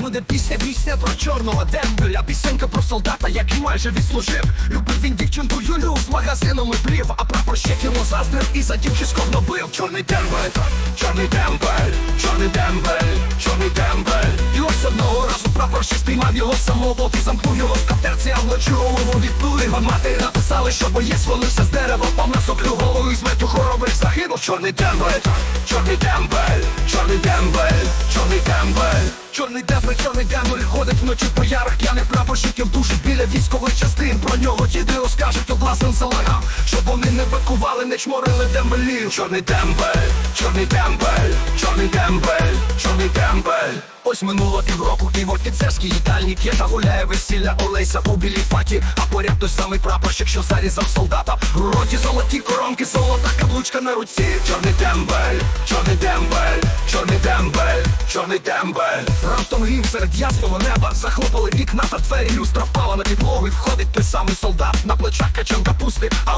Буде пісня, пісня про чорного дембеля? Пісенька про солдата, який майже відслужив. Любив він дівчинку Юлю з магазином і плів. А прапорщик йому заздрив і за дівчисько набив Чорний дембель, чорний дембель, чорний дембель, чорний дембель. І ось одного разу прапорщик спіймав його самого І замкнув його в катерці, а вночі голову відбили А написали, що боєць звалився з дерева. Пав на соплю голову і смертю хвороби загинув. Чорний дембель, чорний дембель, чорний дембель, чорний дембель Чорний дембель, ходить вночі по ярах П'яних прапорщиків душі біля військових частин. Про нього діди розкажуть обласним салагам Щоб вони не бикували, не чморили дембелів Чорний дембель, чорний дембель, чорний дембель, чорний дембель Ось минуло півроку і в офіцерській їдальні П'єта гуляє весілля Олеся у білій фаті А поряд той самий прапорщик, що зарізав солдата. У роті золоті коронки, золота каблучка на руці. Чорний дембель, чорний дембель, чорний дембель, чорний дембель. Раптом грім серед ясного неба Захлопали вікна та двері, люстра впала на підлогу І входить той самий солдат. На плечах качан капусти А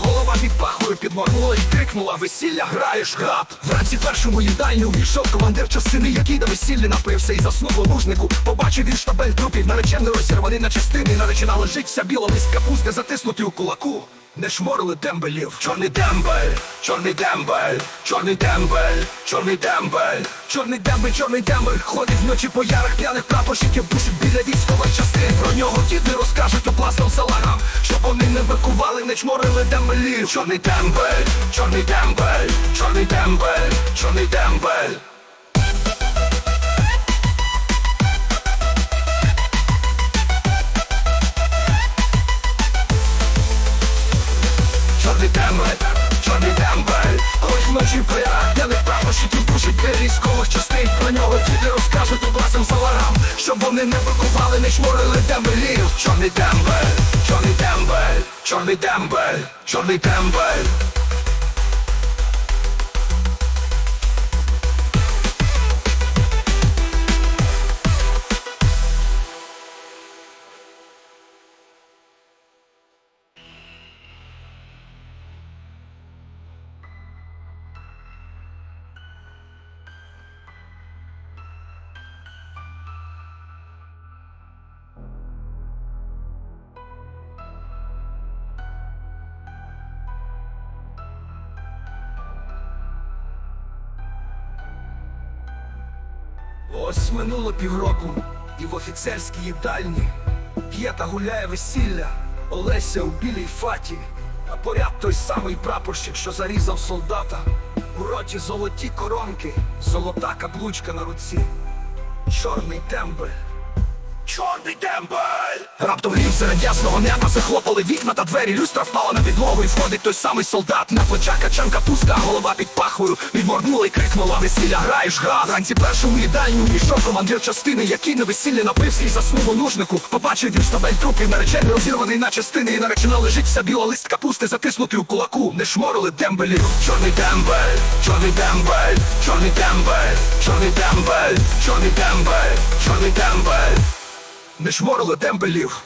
підморгнула і крикнула Весілля граєш граб Вранці першому їдальню увійшов командир частини Який до весілля напився і заснув у Побачив він штабель трупів, наречений розірваний на частини Наречена лежить вся біла лист капусти Затиснутий у кулаку не шморили дембелів, чорний дембель, чорний дембель, чорний дембель, чорний дембель, чорний дембель, чорний дембель Ходить вночі по ярах п'яних прапорщиків душить біля військових частин. Про нього діди розкажуть опласним салагам Щоб вони не викували, не чморили дембелів Чорний дембель, чорний дембель, чорний дембель, чорний дембель Чорний дембель, чорний дембель Ось вночі пляг, я не прапорщиків душить для військових частин. Про нього діти розкажуть обласним саларам Щоб вони не бракували, не чморили дембелів. Чорний дембель, чорний дембель, чорний дембель, чорний дембель Ось минуло півроку, і в офіцерській їдальні п'є та гуляє весілля, Олеся у білій фаті, а поряд той самий прапорщик, що зарізав солдата. У роті золоті коронки, золота каблучка на руці, чорний дембель. Чорний дембель! Раптом грім серед ясного неба захлопали вікна та двері, люстра впала на підлогу і входить той самий солдат. На плечах качанка пуста, голова під пахою. Відморгнула і крикнула Весілля граєш га Вранці першому їдальню увійшов командир частини, який на весілля напився і заснув у нужнику. Побачив він штабель трупів, наречений розірваний на частини І наречена лежить вся біла лист капусти, затиснутий у кулаку. Не шморили дембелів Чорний дембель, чорний дембель, чорний дембель, чорний дембель, чорний дембель, чорний дембель не шморили тембелів.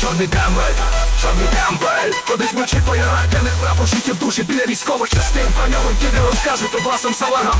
Чорний дембель, чорний дембель Ходить вночі по не п'яних прапорщиків душі біля військових частин Про нього діди розкажуть обласним салагам